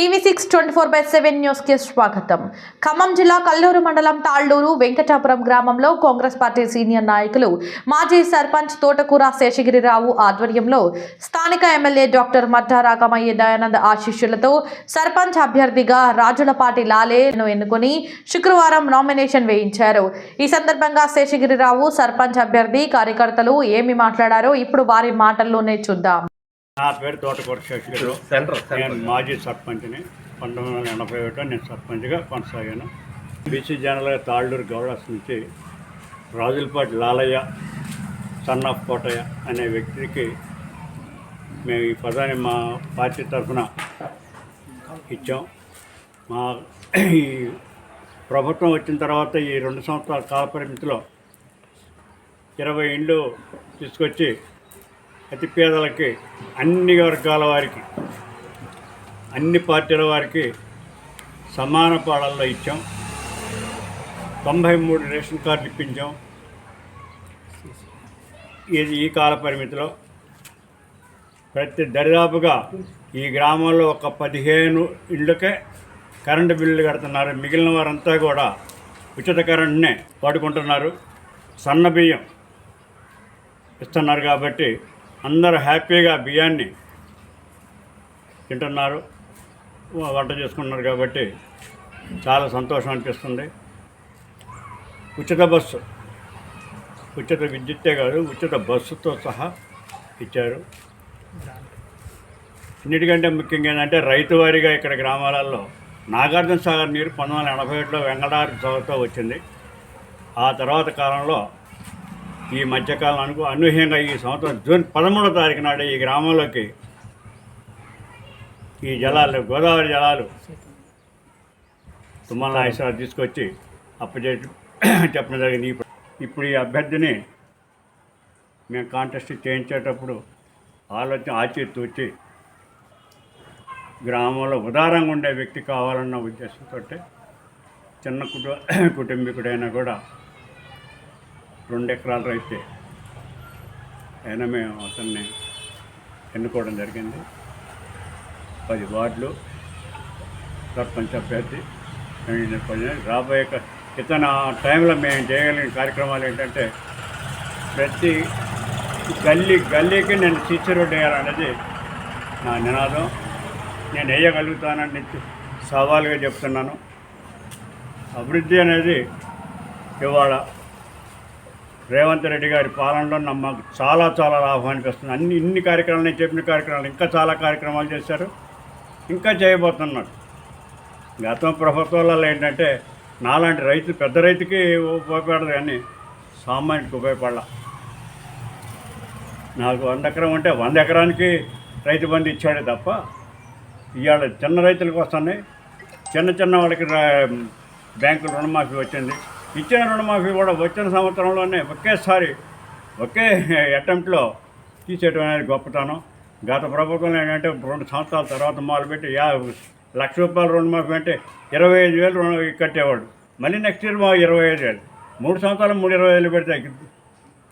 TV six twenty four by seven న్యూస్కి స్వాగతం. ఖమ్మం జిల్లా కల్లూరు మండలం తాళ్ళూరు వెంకటాపురం గ్రామంలో కాంగ్రెస్ పార్టీ సీనియర్ నాయకులు మాజీ సర్పంచ్ తోటకూర శేషగిరిరావు ఆధ్వర్యంలో స్థానిక ఎమ్మెల్యే డాక్టర్ మట్టా రాకమయ్య దయానంద్ ఆశీస్సులతో సర్పంచ్ అభ్యర్థిగా రాజులపాటి లాలేను ఎన్నుకొని శుక్రవారం నామినేషన్ వేయించారు. ఈ సందర్భంగా శేషగిరిరావు సర్పంచ్ అభ్యర్థి కార్యకర్తలు ఏమి మాట్లాడారో ఇప్పుడు వారి మాటల్లోనే చూద్దాం. నా పేరు తోటకూర సెంటర్ నేను మాజీ సర్పంచ్ని. పంతొమ్మిది వందల ఎనభై ఒకటో నేను సర్పంచ్గా కొనసాగాను. బీసీ జనరల్ తాళ్ళూరు గౌడాస్ నుంచి రాజులపాటి లాలయ్య సన్ ఆఫ్ కోటయ్య అనే వ్యక్తికి మేము ఈ పదాన్ని మా పార్టీ తరఫున ఇచ్చాం. మా ఈ ప్రభుత్వం వచ్చిన తర్వాత ఈ రెండు సంవత్సరాల కాల పరిమితిలో ఇరవై ఇండ్లు తీసుకొచ్చి అతి పేదలకి అన్ని వర్గాల వారికి అన్ని పార్టీల వారికి సమాన పాడల్లో ఇచ్చాం. తొంభై మూడు రేషన్ కార్డులు ఇప్పించాం. ఇది ఈ కాల పరిమితిలో ప్రతి దరిదాపుగా ఈ గ్రామంలో ఒక పదిహేను ఇళ్ళకే కరెంటు బిల్లులు కడుతున్నారు. మిగిలిన వారంతా కూడా ఉచిత కరెంట్నే వాడుకుంటున్నారు. సన్న బియ్యం ఇస్తున్నారు కాబట్టి అందరూ హ్యాపీగా బియ్యాన్ని తింటున్నారు. వంట చేసుకుంటున్నారు కాబట్టి చాలా సంతోషం అనిపిస్తుంది. ఉచిత బస్సు. ఉచిత విద్యుత్తే కాదు ఉచిత బస్సుతో సహా ఇచ్చారు. అన్నిటికంటే ముఖ్యంగా ఏంటంటే రైతు వారీగా ఇక్కడ గ్రామాలలో నాగార్జున సాగర్ నీరు పంతొమ్మిది వందల ఎనభై ఒకటిలో వెంకటాద్రి చౌకతో వచ్చింది. ఆ తర్వాత కాలంలో ఈ మధ్యకాలానికి అనూహ్యంగా ఈ సంవత్సరం జూన్ పదమూడో తారీఖు నాడు ఈ గ్రామంలోకి ఈ జలాలు గోదావరి జలాలు తుమ్మల నాగేశ్వరరావు తీసుకొచ్చి అప్పచేసి చెప్పడం జరిగింది. ఇప్పుడు ఇప్పుడు ఈ అభ్యర్థిని మేము కాంటెస్ట్ చేయించేటప్పుడు ఆలోచన ఆచితూచి గ్రామంలో ఉదారంగా ఉండే వ్యక్తి కావాలన్న ఉద్దేశంతో చిన్న కుటుంబ కుటుంబీకుడైనా కూడా రెండు ఎకరాల రైతే. అయినా మేము అతన్ని ఎన్నుకోవడం జరిగింది. పది వార్డులు సర్పంచ్ అభ్యర్థి రాబోయే ఇతను టైంలో మేము చేయగలిగిన కార్యక్రమాలు ఏంటంటే ప్రతి గల్లీ గల్లీకి నేను సీసీ రోడ్డు వేయాలనేది నా నినాదం. నేను వేయగలుగుతానని సవాలుగా చెప్తున్నాను. అభివృద్ధి అనేది ఇవాళ రేవంత్ రెడ్డి గారి పాలనలో మాకు చాలా చాలా లాభానికి వస్తుంది. అన్ని ఇన్ని కార్యక్రమాలు నేను చెప్పిన కార్యక్రమాలు ఇంకా చాలా కార్యక్రమాలు చేశారు. ఇంకా చేయబోతున్నారు. గతం ప్రభుత్వాలలో ఏంటంటే నాలాంటి రైతు పెద్ద రైతుకి ఉపయోగపడదు కానీ సామాన్యుడికి ఉపయోగపడాల. నాకు వంద ఎకరం ఉంటే వంద ఎకరానికి రైతు బంధు ఇచ్చాడే తప్ప ఇవాళ చిన్న రైతులకు వస్తున్నాయి. చిన్న చిన్న వాళ్ళకి బ్యాంకు రుణమాఫీ వచ్చింది. ఇచ్చిన రుణమాఫీ కూడా వచ్చిన సంవత్సరంలోనే ఒకేసారి ఒకే అటెంప్ట్లో తీసేయడం అనేది గొప్పతనం. గత ప్రభుత్వం ఏంటంటే రెండు సంవత్సరాల తర్వాత మొదలుపెట్టి యా లక్ష రూపాయలు రుణమాఫీ అంటే ఇరవై ఐదు వేలు రుణం కట్టేవాడు. మళ్ళీ నెక్స్ట్ ఇయర్ మా ఇరవై ఐదు వేలు. మూడు సంవత్సరాలు మూడు ఇరవై వేలు పెడితే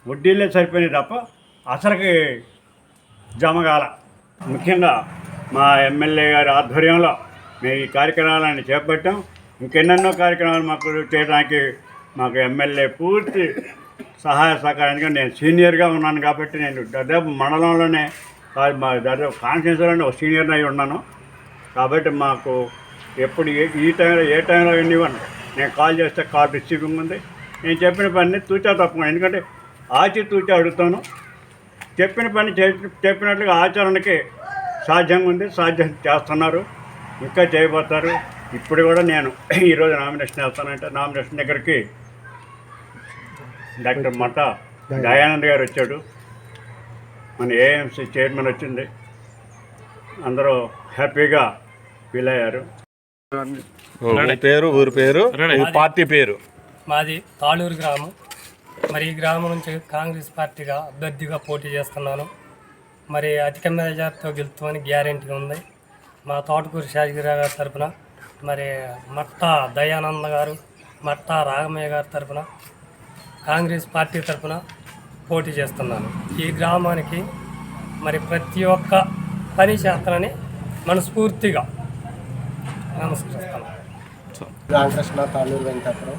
వడ్డీలే సరిపోయినాయి తప్ప అసలుకి జమగాల. ముఖ్యంగా మా ఎమ్మెల్యే గారి ఆధ్వర్యంలో మేము ఈ కార్యక్రమాలను చేపట్టాం. ఇంకెన్నెన్నో కార్యక్రమాలు మాకు చేయడానికి మాకు ఎమ్మెల్యే పూర్తి సహాయ సహకారానికి నేను సీనియర్గా ఉన్నాను కాబట్టి నేను దాదాపు మండలంలోనే కాదు మా దాదాపు కాన్స్టిట్యూన్సీలోనే ఒక సీనియర్ అయి ఉన్నాను. కాబట్టి మాకు ఎప్పుడు ఏ ఈ టైంలో ఏ టైంలో ఎన్నివ్వను నేను కాల్ చేస్తే కాల్ రిసీవింగ్ ఉంది. నేను చెప్పిన పని తూచా తప్పకుండా. ఎందుకంటే ఆచి తూచా అడుగుతాను. చెప్పిన పని చే- చెప్పినట్లుగా ఆచరణకి సాధ్యంగా ఉంది. సాధ్యం చేస్తున్నారు. ఇంకా చేయబోతారు. ఇప్పుడు కూడా నేను ఈరోజు నామినేషన్ వేస్తానంటే నామినేషన్ దగ్గరికి డాక్టర్ మట దయానంద్ గారు వచ్చాడు. మన ఏఎంసీ చైర్మన్ వచ్చింది. అందరూ హ్యాపీగా ఫీల్ అయ్యారు పేరు ఊరి పేరు? ఈ పార్టీ పేరు? మాది తాళూరు గ్రామం. మరి ఈ గ్రామం నుంచి కాంగ్రెస్ పార్టీగా అభ్యర్థిగా పోటీ చేస్తున్నాను. మరి అధిక మెజార్టీతో గెలుస్తామని గ్యారెంటీ ఉంది. మా తోటకూరు శాసగిరిరావు గారి తరపున మరి మట్టా దయానంద గారు మట్టా రాగమయ్య గారి తరపున కాంగ్రెస్ పార్టీ తరపున పోటీ చేస్తున్నాను. ఈ గ్రామానికి మరి ప్రతి ఒక్క పని చేస్తానని మనస్ఫూర్తిగా నమస్కరిస్తాను రామకృష్ణ తాళూరు వెంకటాపురం.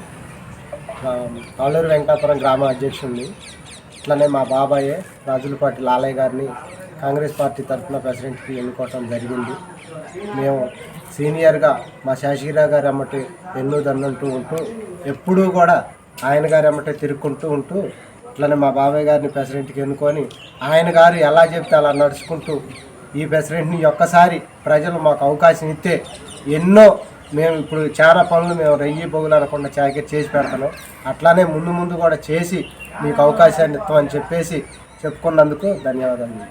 తాళూరు వెంకటాపురం గ్రామ అధ్యక్షుడిని ఇట్లనే మా బాబాయే రాజులపాటి లాలయ్య గారిని కాంగ్రెస్ పార్టీ తరఫున ప్రెసిడెంట్కి ఎన్నుకోవటం జరిగింది. మేము సీనియర్గా మా శాషగిరావు గారు అమ్మటి ఎన్నో దన్నంటూ ఉంటూ ఎప్పుడూ కూడా ఆయన గారు ఏమంటే తిరుక్కుంటూ ఉంటూ ఇట్లనే మా బాబాయ్ గారిని ప్రెసిడెంట్కి ఎన్నుకొని ఆయన గారు ఎలా చెప్తే అలా నడుచుకుంటూ ఈ ప్రెసిడెంట్ని ఒక్కసారి ప్రజలు మాకు అవకాశం ఇస్తే ఎన్నో మేము ఇప్పుడు చాలా పనులు మేము రెయ్యి బొగులు అనకుండా చాకరీ చేసి పెడతాను అట్లానే ముందు ముందు కూడా చేసి మీకు అవకాశాన్ని ఇస్తామని చెప్పేసి చెప్పుకున్నందుకు ధన్యవాదాలు.